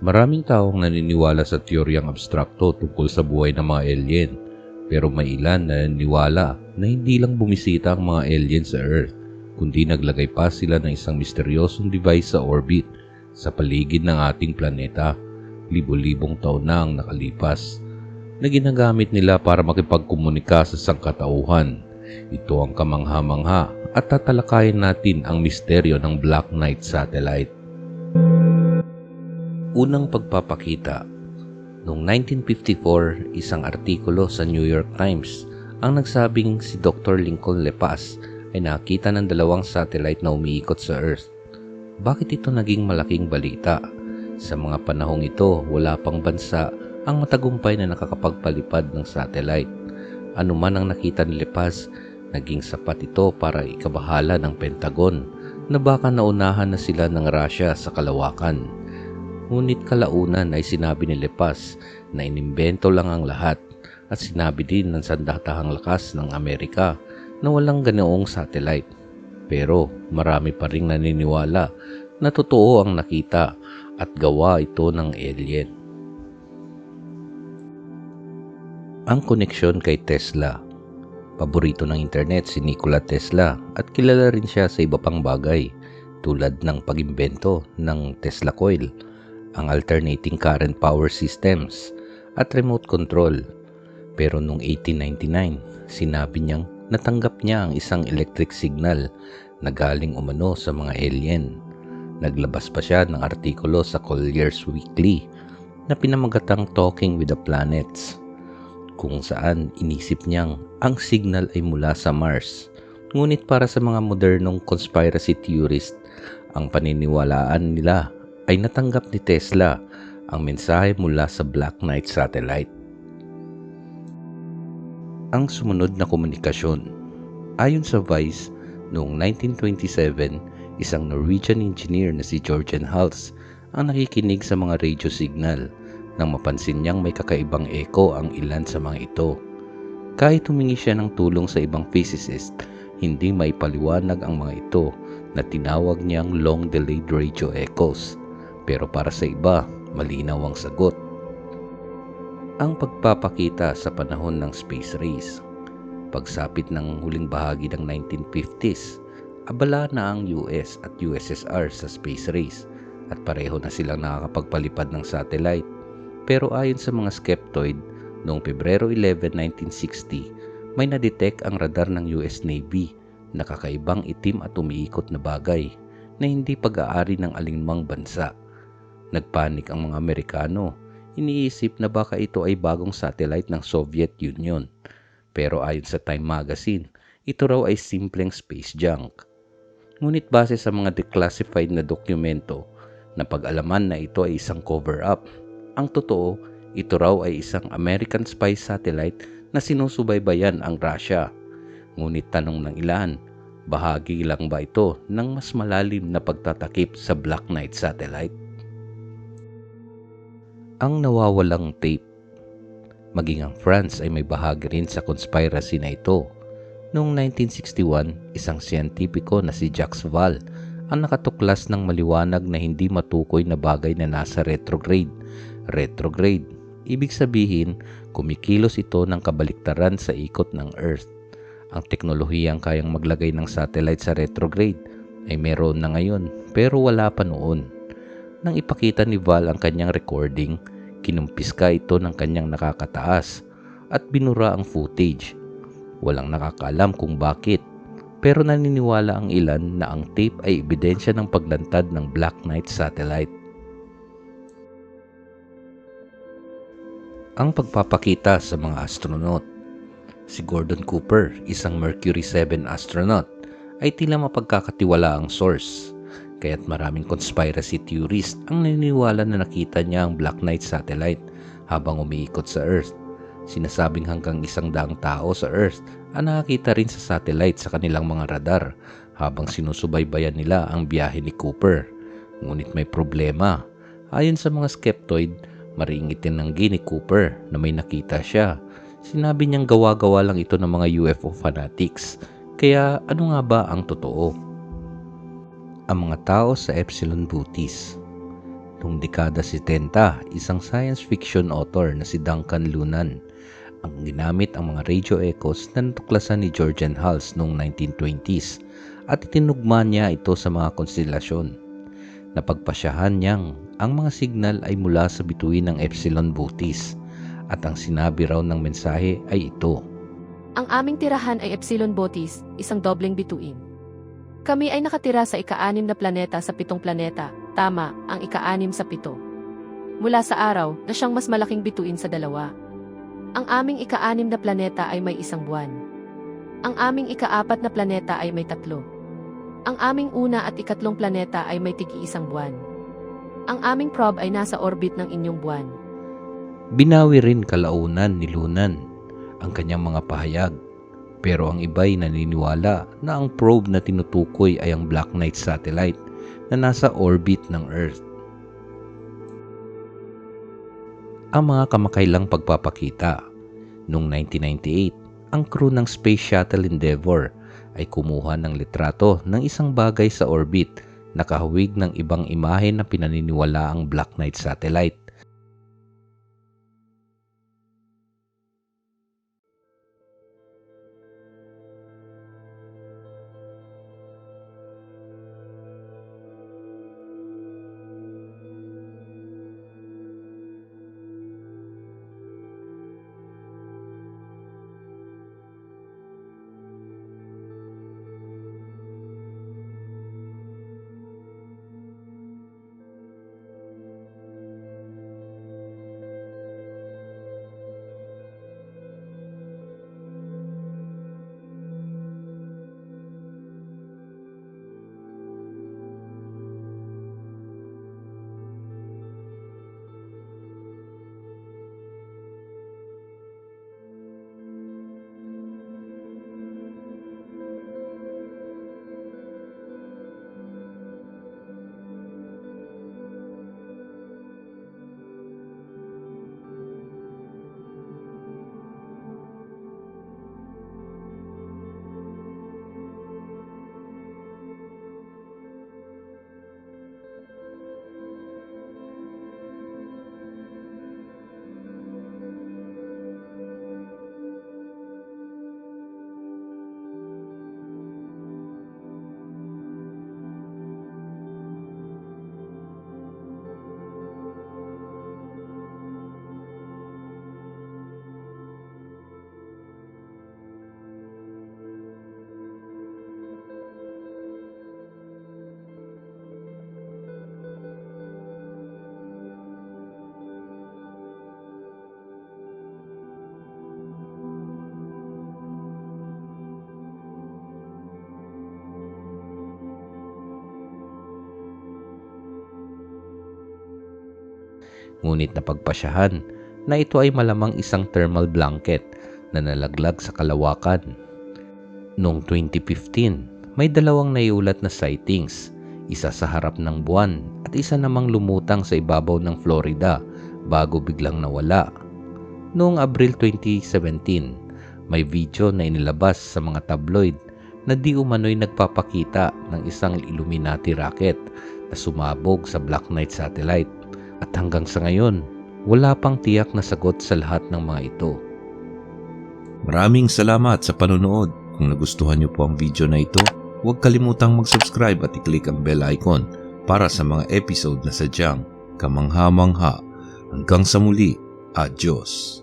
Maraming tao ang naniniwala sa teoryang abstrakto tungkol sa buhay ng mga alien. Pero may ilan na naniniwala na hindi lang bumisita ang mga alien sa Earth, kundi naglagay pa sila ng isang misteryosong device sa orbit sa paligid ng ating planeta. Libo-libong taon na ang nakalipas na ginagamit nila para makipagkomunika sa sangkatauhan. Ito ang kamangha-mangha at tatalakayin natin ang misteryo ng Black Knight Satellite. Unang pagpapakita Noong 1954, isang artikulo sa New York Times ang nagsabing si Dr. Lincoln Lepas ay nakita ng dalawang satellite na umiikot sa Earth. Bakit ito naging malaking balita? Sa mga panahong ito, wala pang bansa ang matagumpay na nakakapagpalipad ng satellite. Ano man ang nakita ni Lepas, naging sapat ito para ikabahala ng Pentagon na baka naunahan na sila ng Russia sa kalawakan. Ngunit kalaunan ay sinabi ni Lepas na inimbento lang ang lahat at sinabi din ng sandatahang lakas ng Amerika na walang ganoong satellite. Pero marami pa ring naniniwala na totoo ang nakita at gawa ito ng alien. Ang koneksyon kay Tesla Paborito ng internet si Nikola Tesla at kilala rin siya sa iba pang bagay tulad ng pagimbento ng Tesla coil, ang alternating current power systems at remote control. Pero noong 1899, sinabi niyang natanggap niya ang isang electric signal na galing umano sa mga alien. Naglabas pa siya ng artikulo sa Collier's Weekly na pinamagatang Talking with the Planets kung saan inisip niyang ang signal ay mula sa Mars. Ngunit para sa mga modernong conspiracy theorist, ang paniniwalaan nila ay natanggap ni Tesla ang mensahe mula sa Black Knight satellite. Ang sumunod na komunikasyon Ayon sa Vice, noong 1927, isang Norwegian engineer na si Georgian Hals ang nakikinig sa mga radio signal nang mapansin niyang may kakaibang echo ang ilan sa mga ito. Kahit humingi siya ng tulong sa ibang physicist, hindi maipaliwanag ang mga ito na tinawag niyang long-delayed radio echoes. Pero para sa iba, malinaw ang sagot. Ang pagpapakita sa panahon ng space race Pagsapit ng huling bahagi ng 1950s, abala na ang US at USSR sa space race at pareho na silang nakakapagpalipad ng satellite. Pero ayon sa mga skeptoid, noong Pebrero 11, 1960, may na-detect ang radar ng US Navy na kakaibang itim at umiikot na bagay na hindi pag-aari ng alinmang bansa. Nagpanik ang mga Amerikano. Iniisip na baka ito ay bagong satellite ng Soviet Union pero ayon sa Time Magazine, ito raw ay simpleng space junk. Ngunit base sa mga declassified na dokumento, na pag-alaman na ito ay isang cover-up. Ang totoo, ito raw ay isang American spy satellite na sinusubaybayan ang Russia. Ngunit tanong ng ilan, bahagi lang ba ito ng mas malalim na pagtatakip sa Black Knight satellite? Ang nawawalang tape Maging ang France ay may bahagi rin sa conspiracy na ito. Noong 1961, isang siyentipiko na si Jacques Val ang nakatuklas ng maliwanag na hindi matukoy na bagay na nasa retrograde. Retrograde, ibig sabihin kumikilos ito ng kabaliktaran sa ikot ng Earth. Ang teknolohiyang kayang maglagay ng satellite sa retrograde ay meron na ngayon pero wala pa noon. Nang ipakita ni Val ang kanyang recording, Kinumpiska ito ng kanyang nakakataas at binura ang footage. Walang nakakaalam kung bakit pero naniniwala ang ilan na ang tape ay ebidensya ng paglantad ng Black Knight satellite. Ang pagpapakita sa mga astronaut Si Gordon Cooper, isang Mercury 7 astronaut, ay tila mapagkakatiwala ang source Kaya't maraming conspiracy theorist ang naniniwala na nakita niya ang Black Knight satellite habang umiikot sa Earth. Sinasabing hanggang isang daang tao sa Earth ang nakakita rin sa satellite sa kanilang mga radar habang sinusubaybayan nila ang biyahe ni Cooper. Ngunit may problema. Ayon sa mga skeptoid, mariingitin ng ni Cooper na may nakita siya. Sinabi niyang gawa-gawa lang ito ng mga UFO fanatics. Kaya ano nga ba ang totoo? Ang mga tao sa Epsilon Bootis. Noong dekada 70, isang science fiction author na si Duncan Lunan ang ginamit ang mga radio echoes na natuklasan ni Georgian Hulse noong 1920s at itinugma niya ito sa mga konstelasyon. Napagpasyahan niyang ang mga signal ay mula sa bituin ng Epsilon Bootis at ang sinabi raw ng mensahe ay ito. Ang aming tirahan ay Epsilon Botis, isang dobleng bituin. Kami ay nakatira sa ika-anim na planeta sa pitong planeta, tama, ang ika-anim sa pito. Mula sa araw na siyang mas malaking bituin sa dalawa. Ang aming ika-anim na planeta ay may isang buwan. Ang aming ika-apat na planeta ay may tatlo. Ang aming una at ikatlong planeta ay may tigi-isang buwan. Ang aming probe ay nasa orbit ng inyong buwan. Binawi rin kalaunan ni Lunan ang kanyang mga pahayag. Pero ang iba'y naniniwala na ang probe na tinutukoy ay ang Black Knight satellite na nasa orbit ng Earth. Ang mga kamakailang pagpapakita. Noong 1998, ang crew ng Space Shuttle Endeavour ay kumuha ng litrato ng isang bagay sa orbit na kahawig ng ibang imahe na pinaniniwala ang Black Knight satellite. Ngunit napagpasyahan na ito ay malamang isang thermal blanket na nalaglag sa kalawakan. Noong 2015, may dalawang naiulat na sightings, isa sa harap ng buwan at isa namang lumutang sa ibabaw ng Florida bago biglang nawala. Noong Abril 2017, may video na inilabas sa mga tabloid na di umano'y nagpapakita ng isang Illuminati rocket na sumabog sa Black Knight satellite at hanggang sa ngayon, wala pang tiyak na sagot sa lahat ng mga ito. Maraming salamat sa panonood. Kung nagustuhan niyo po ang video na ito, huwag kalimutang mag-subscribe at i-click ang bell icon para sa mga episode na sadyang kamangha-mangha. Hanggang sa muli, adios.